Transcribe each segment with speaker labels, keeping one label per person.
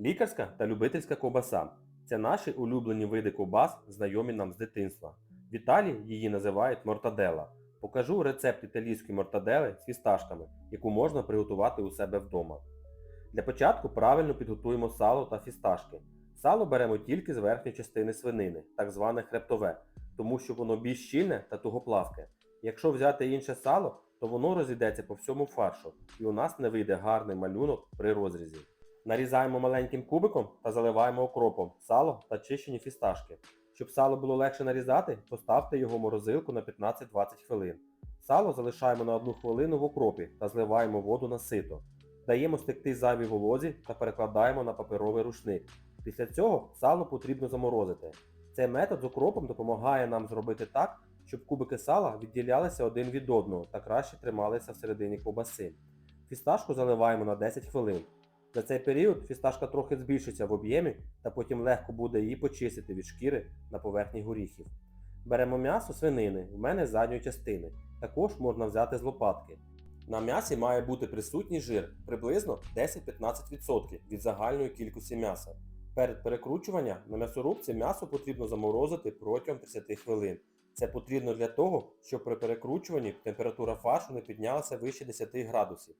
Speaker 1: Лікарська та любительська ковбаса це наші улюблені види ковбас, знайомі нам з дитинства. В Італії її називають мортаделла. Покажу рецепт італійської мортадели з фісташками, яку можна приготувати у себе вдома. Для початку правильно підготуємо сало та фісташки. Сало беремо тільки з верхньої частини свинини, так зване хребтове, тому що воно більш щільне та тугоплавке. Якщо взяти інше сало, то воно розійдеться по всьому фаршу, і у нас не вийде гарний малюнок при розрізі. Нарізаємо маленьким кубиком та заливаємо окропом сало та чищені фісташки. Щоб сало було легше нарізати, поставте його в морозилку на 15-20 хвилин. Сало залишаємо на 1 хвилину в окропі та зливаємо воду на сито. Даємо стекти зайвій волозі та перекладаємо на паперовий рушник. Після цього сало потрібно заморозити. Цей метод з окропом допомагає нам зробити так, щоб кубики сала відділялися один від одного та краще трималися всередині ковбаси. Фісташку заливаємо на 10 хвилин. За цей період фісташка трохи збільшиться в об'ємі та потім легко буде її почистити від шкіри на поверхні горіхів. Беремо м'ясо свинини, в мене задньої частини. Також можна взяти з лопатки. На м'ясі має бути присутній жир приблизно 10-15% від загальної кількості м'яса. Перед перекручуванням на м'ясорубці м'ясо потрібно заморозити протягом 30 хвилин. Це потрібно для того, щоб при перекручуванні температура фаршу не піднялася вище 10 градусів.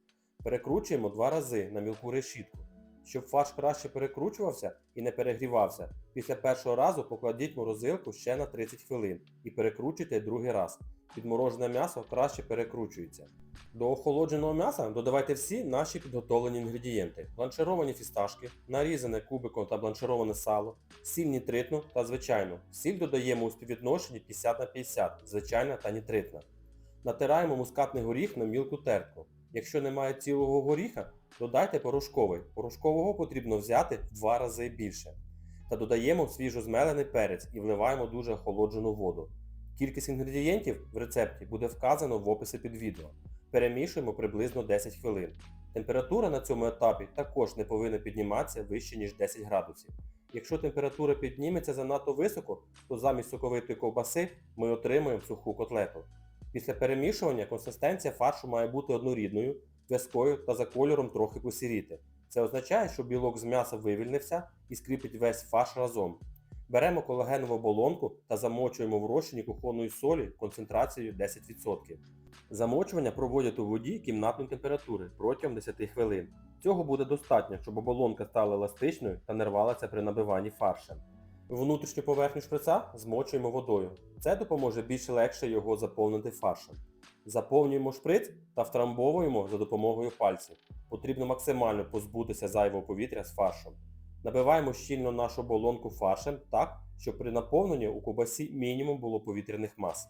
Speaker 1: Перекручуємо два рази на мілку решітку. Щоб фарш краще перекручувався і не перегрівався, після першого разу покладіть морозилку ще на 30 хвилин і перекручуйте другий раз. Підморожене м'ясо краще перекручується. До охолодженого м'яса додавайте всі наші підготовлені інгредієнти: бланшировані фісташки, нарізане кубиком та бланшироване сало, сіль нітритну та звичайну. Сіль додаємо у співвідношенні 50 на 50, звичайна та нітритна. Натираємо мускатний горіх на мілку тертку. Якщо немає цілого горіха, додайте порошковий. Порошкового потрібно взяти в два рази більше. Та додаємо свіжо змелений перець і вливаємо дуже охолоджену воду. Кількість інгредієнтів в рецепті буде вказано в описі під відео. Перемішуємо приблизно 10 хвилин. Температура на цьому етапі також не повинна підніматися вище ніж 10 градусів. Якщо температура підніметься занадто високо, то замість соковитої ковбаси ми отримуємо суху котлету. Після перемішування консистенція фаршу має бути однорідною, в'язкою та за кольором трохи посіріти. Це означає, що білок з м'яса вивільнився і скріпить весь фарш разом. Беремо колагенову оболонку та замочуємо в розчині кухонної солі концентрацією 10%. Замочування проводять у воді кімнатної температури протягом 10 хвилин. Цього буде достатньо, щоб оболонка стала еластичною та не рвалася при набиванні фаршем. Внутрішню поверхню шприца змочуємо водою. Це допоможе більш легше його заповнити фаршем. Заповнюємо шприц та втрамбовуємо за допомогою пальців. Потрібно максимально позбутися зайвого повітря з фаршем. Набиваємо щільно нашу оболонку фаршем так, щоб при наповненні у ковбасі мінімум було повітряних мас.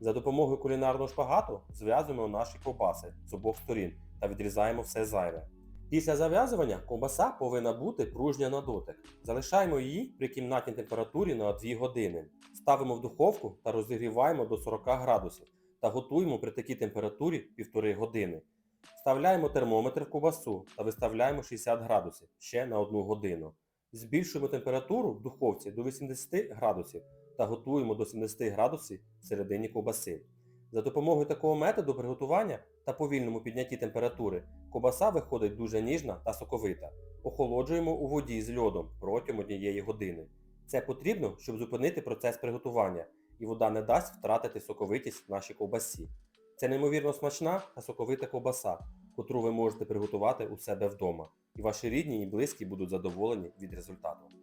Speaker 1: За допомогою кулінарного шпагату зв'язуємо наші ковбаси з обох сторін та відрізаємо все зайве. Після зав'язування ковбаса повинна бути пружня на дотик. Залишаємо її при кімнатній температурі на 2 години. Ставимо в духовку та розігріваємо до 40 градусів та готуємо при такій температурі 1,5 години. Вставляємо термометр в ковбасу та виставляємо 60 градусів ще на 1 годину. Збільшуємо температуру в духовці до 80 градусів та готуємо до 70 градусів всередині ковбаси. За допомогою такого методу приготування та повільному піднятті температури ковбаса виходить дуже ніжна та соковита. Охолоджуємо у воді з льодом протягом однієї години. Це потрібно, щоб зупинити процес приготування, і вода не дасть втратити соковитість в нашій ковбасі. Це неймовірно смачна та соковита ковбаса, котру ви можете приготувати у себе вдома. І ваші рідні і близькі будуть задоволені від результату.